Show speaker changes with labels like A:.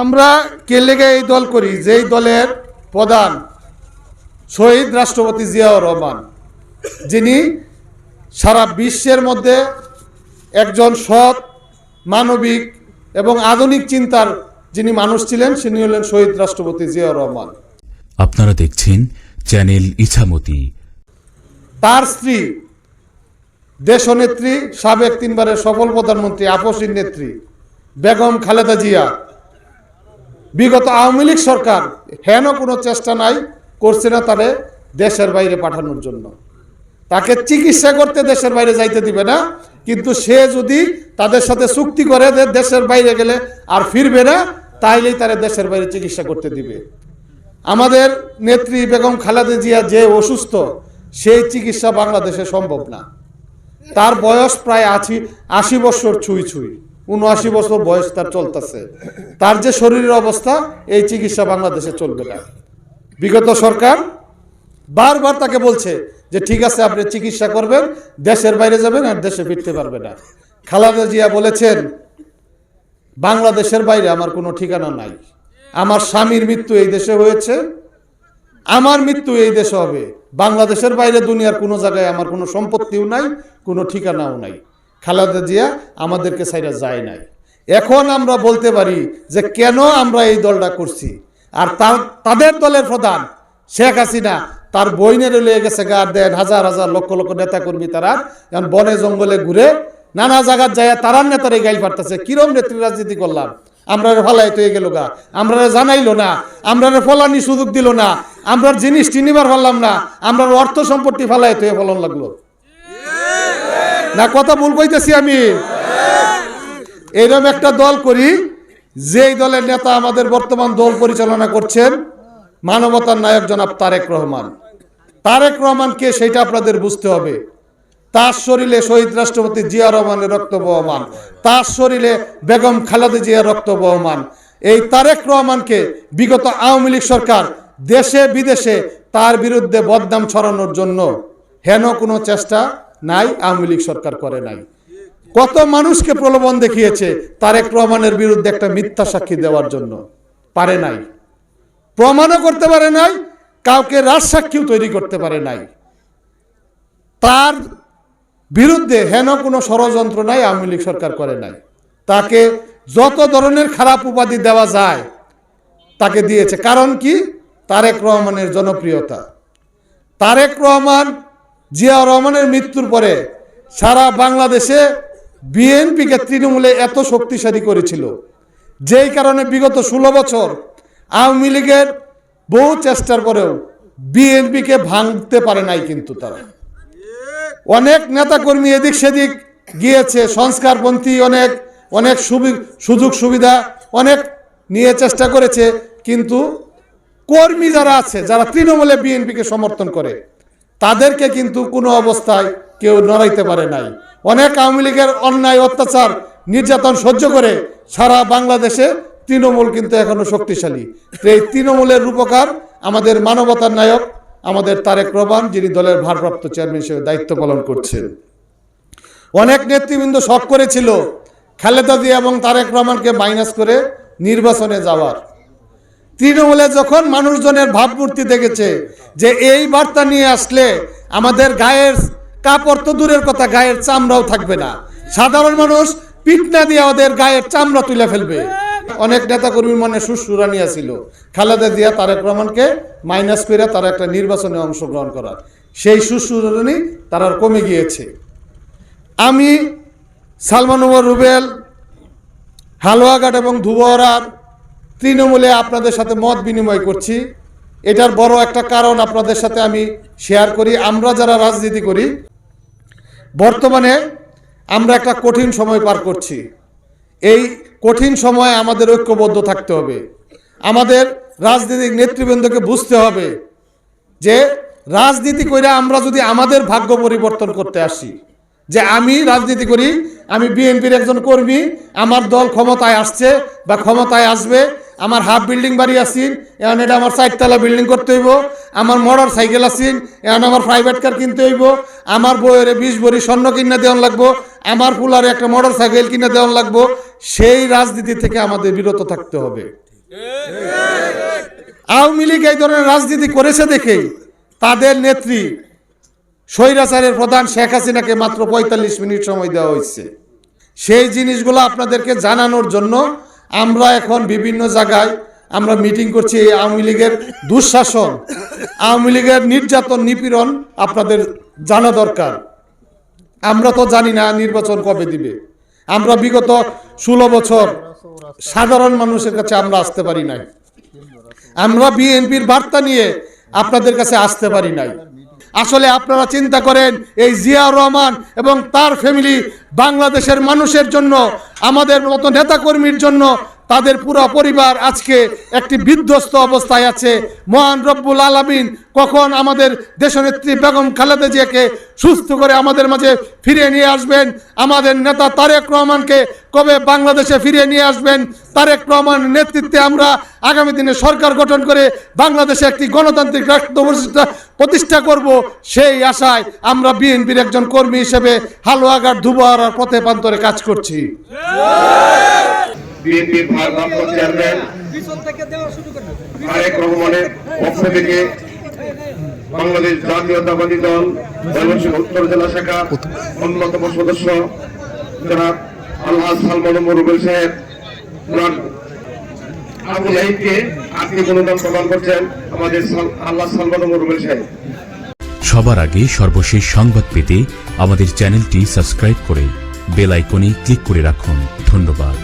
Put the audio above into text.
A: আমরা কে লেগে এই দল করি? যেই দলের প্রধান শহীদ রাষ্ট্রপতি জিয়াউর রহমান। যিনি সারা বিশ্বের মধ্যে একজন সৎ মানবিক এবং আধুনিক চিন্তার যিনি মানুষ ছিলেন তিনি হলেন শহীদ রাষ্ট্রপতি জিয়াউর রহমান।
B: আপনারা দেখছেন চ্যানেল ইছামতি।
A: তার স্ত্রী দেশনেত্রী সাবেক তিনবারের সফল প্রধানমন্ত্রী আপসীর নেত্রী বেগম খালেদা জিয়া বিগত আওয়ামী লীগ সরকার হেন কোনো চেষ্টা নাই করছে না তারে দেশের বাইরে পাঠানোর জন্য। তাকে চিকিৎসা করতে দেশের বাইরে যাইতে দিবে না, কিন্তু সে যদি তাদের সাথে চুক্তি করে যে দেশের বাইরে গেলে আর ফিরবে না, তাইলেই তারা দেশের বাইরে চিকিৎসা করতে দিবে। আমাদের নেত্রী বেগম খালেদা জিয়া যে অসুস্থ, সেই চিকিৎসা বাংলাদেশে সম্ভব না। তার বয়স প্রায় আশি আশি বছর ছুঁই ছুঁই। উনআশি বছর বয়স তার চলতেছে। তার যে শরীরের অবস্থা, এই চিকিৎসা বাংলাদেশে চলবে না। বিগত সরকার বারবার তাকে বলছে যে, ঠিক আছে, আপনি চিকিৎসা করবেন, দেশের বাইরে যাবেন আর দেশে ফিরতে পারবে না। খালেদা জিয়া বলেছেন, বাংলাদেশের বাইরে আমার কোনো ঠিকানা নাই। আমার স্বামীর মৃত্যু এই দেশে হয়েছে। আমার মৃত্যু এই দেশে হবে। বাংলাদেশের বাইরে দুনিয়ার কোনো জায়গায় আমার কোনো সম্পত্তিও নাই, কোনো ঠিকানাও নাই। খালেদা জিয়া আমাদেরকে সাইডে যায় নাই। এখন আমরা বলতে পারি যে কেন আমরা এই দলটা করছি? আর তার, তাদের দলের প্রধান শেখ হাসিনা, তার বইনের লয়ে গেছে গার দেন হাজার হাজার লক্ষ লক্ষ নেতা কর্মী তারা এখন বনে জঙ্গলে ঘুরে নানা জায়গার যায় তারার নেতারে গাইল পারতেছে কিরম নেত্রী রাজনীতি করলাম? আমরা ফালাই তো গেল গা। আমরা জানাইলো না। আমরা ফলানি সুযোগ দিল না। আমরা জিনিস চিনিবার পারলাম না। আমরা অর্থ সম্পত্তি ফালাই তো ফলন লাগল। না, কথা ভুল কইতেছি আমি। এরকম একটা দল করি, যেই দলের নেতা আমাদের বর্তমান দল পরিচালনা করছেন, মানবতার নায়ক জনাব তারেক রহমান। তারেক রহমানকে সেটা আপনাদের বুঝতে হবে। তার শরীরে শহীদ রাষ্ট্রপতি জিয়া রহমানের রক্ত বহমান। তার শরীরে বেগম খালেদা জিয়ার রক্ত বহমান। এই তারেক রহমানকে বিগত আওয়ামী লীগ সরকার দেশে বিদেশে তার বিরুদ্ধে বদনাম ছড়ানোর জন্য হেন কোনো চেষ্টা নাই, আওয়ামী লীগ সরকার করে নাই। কত মানুষকে প্রলোভন দেখিয়েছে তারেক রহমানের বিরুদ্ধে একটা মিথ্যা সাক্ষী দেওয়ার জন্য। পারে নাই। প্রমাণও করতে পারে নাই, কাউকে রাজসাক্ষীও তৈরি করতে পারে নাই। তার বিরুদ্ধে হেন কোনো ষড়যন্ত্র নাই, আওয়ামী লীগ সরকার করে নাই। তাকে যত ধরনের খারাপ উপাধি দেওয়া যায়, তাকে দিয়েছে। কারণ কি? তারেক রহমানের জনপ্রিয়তা। তারেক রহমান জিয়া রহমানের মৃত্যুর পরে সারা বাংলাদেশে বিএনপিকে তৃণমূলে এত শক্তিশালী করেছিল। যেই কারণে বিগত ষোলো বছর আওয়ামী লীগের বহু চেষ্টার পরেও বিএনপিকে ভাঙতে পারে নাই কিন্তু তারা। অনেক নেতাকর্মী এদিক সেদিক গিয়েছে, সংস্কারপন্থী অনেক অনেক সুযোগ সুবিধা অনেক নিয়ে চেষ্টা করেছে, কিন্তু কর্মী যারা আছে, যারা তৃণমূলে বিএনপিকে সমর্থন করে তাদেরকে কিন্তু কোনো অবস্থায় কেউ নড়াইতে পারে নাই। অনেক আওয়ামী লীগের অন্যায়, অত্যাচার, নির্যাতন সহ্য করে সারা বাংলাদেশে তৃণমূল কিন্তু এখনও শক্তিশালী। এই তৃণমূলের রূপকার আমাদের মানবতার নায়ক, আমাদের তারেক রহমান, যিনি দলের ভারপ্রাপ্ত চেয়ারম্যান হিসেবে দায়িত্ব পালন করছেন। অনেক নেতৃবৃন্দ শখ করেছিল খালেদা জিয়া এবং তারেক রহমানকে মাইনাস করে নির্বাচনে যাওয়ার। তৃণমূলে যখন মানুষজনের ভাবমূর্তি দেখেছে যে এই বার্তা নিয়ে আসলে আমাদের গায়ের কাপড় তো দূরের কথা, গায়ের চামড়াও থাকবে না। সাধারণ মানুষ পিটনা দিয়ে ওদের গায়ের চামড়া তুলে ফেলবে। অনেক নেতাকর্মীর মনে সুসুরানি ছিল খালেদা জিয়া, তারেক রহমানকে মাইনাস করে তারা একটা নির্বাচনে অংশগ্রহণ করার। সেই সুসুরানি তারা কমে গিয়েছে। আমি সালমান উমর রুবেল, হালুয়াঘাট এবং ধুবহরার তৃণমূলে আপনাদের সাথে মত বিনিময় করছি। এটার বড় একটা কারণ আপনাদের সাথে আমি শেয়ার করি। আমরা যারা রাজনীতি করি, বর্তমানে আমরা একটা কঠিন সময় পার করছি। এই কঠিন সময়ে আমাদের ঐক্যবদ্ধ থাকতে হবে। আমাদের রাজনৈতিক নেতৃবৃন্দকে বুঝতে হবে যে, রাজনীতি করে আমরা যদি আমাদের ভাগ্য পরিবর্তন করতে আসি, যে আমি রাজনীতি করি, আমি বিএনপির একজন কর্মী, আমার দল ক্ষমতায় আসছে বা ক্ষমতায় আসবে আমার হাফ বিল্ডিং বাড়ি আসিন এখন এটা আমার চারতলা বিল্ডিং করতে হইব। আমার মোটর সাইকেল আসিন এখন আমার প্রাইভেট কার কিনতে হইব। আমার বইয়ের বিশ ভরি স্বর্ণ কিনা দেওয়ান লাগবো। আমার ফুলারে একটা মোটর সাইকেল কিনে দেওয়া লাগবো। সেই রাজনীতি থেকে আমাদের বিরত থাকতে হবে। আওয়ামী লীগ এই ধরনের রাজনীতি করেছে দেখেই তাদের নেত্রী স্বৈরাচারের প্রধান শেখ হাসিনাকে মাত্র পঁয়তাল্লিশ মিনিট সময় দেওয়া হয়েছে। সেই জিনিসগুলো আপনাদেরকে জানানোর জন্য আমরা এখন বিভিন্ন জায়গায় আমরা মিটিং করছি এই আওয়ামী লীগের দুঃশাসন, আওয়ামী লীগের নির্যাতন, নিপীড়ন আপনাদের জানা দরকার। আমরা তো জানি না নির্বাচন কবে দিবে। আমরা বিগত ষোলো বছর সাধারণ মানুষের কাছে আমরা আসতে পারি নাই। আমরা বিএনপির বার্তা নিয়ে আপনাদের কাছে আসতে পারি নাই। আসলে আপনারা চিন্তা করেন, এই জিয়া রহমান এবং তার ফ্যামিলি বাংলাদেশের মানুষের জন্য, আমাদের মতো নেতাকর্মীর জন্য তাদের পুরো পরিবার আজকে একটি বিধ্বস্ত অবস্থায় আছে। মহান রব্বুল আলামিন কখন আমাদের দেশনেত্রী বেগম খালেদা জিয়াকে সুস্থ করে আমাদের মাঝে ফিরিয়ে নিয়ে আসবেন? আমাদের নেতা তারেক রহমানকে কবে বাংলাদেশে ফিরিয়ে নিয়ে আসবেন? তারেক রহমানের নেতৃত্বে আমরা আগামী দিনে সরকার গঠন করে বাংলাদেশে একটি গণতান্ত্রিক রাষ্ট্র প্রতিষ্ঠা- করব। সেই আশায় আমরা বিএনপির একজন কর্মী হিসেবে হালুয়াঘাট ধুবহারার পথে প্রান্তরে কাজ করছি।
C: বিএনপির ভারপ্রাপ্ত চেয়ারম্যান রহমানের পক্ষ থেকে বাংলাদেশ জাতীয়তাবাদী দল ময়মনসিংহ উত্তর জেলা শাখা অন্যতম সদস্য জনাব আল্লাহ সালমান মরুবেল সাহেব। জনাব আবু জাহিদকে আত্মীয় অনুদান প্রদান করছেন আমাদের আল্লাহ সালমান মরুবেল সাহেব।
B: সবার আগে সর্বশেষ সংবাদ পেতে আমাদের চ্যানেলটি সাবস্ক্রাইব করে বেল আইকনে ক্লিক করে রাখুন। ধন্যবাদ।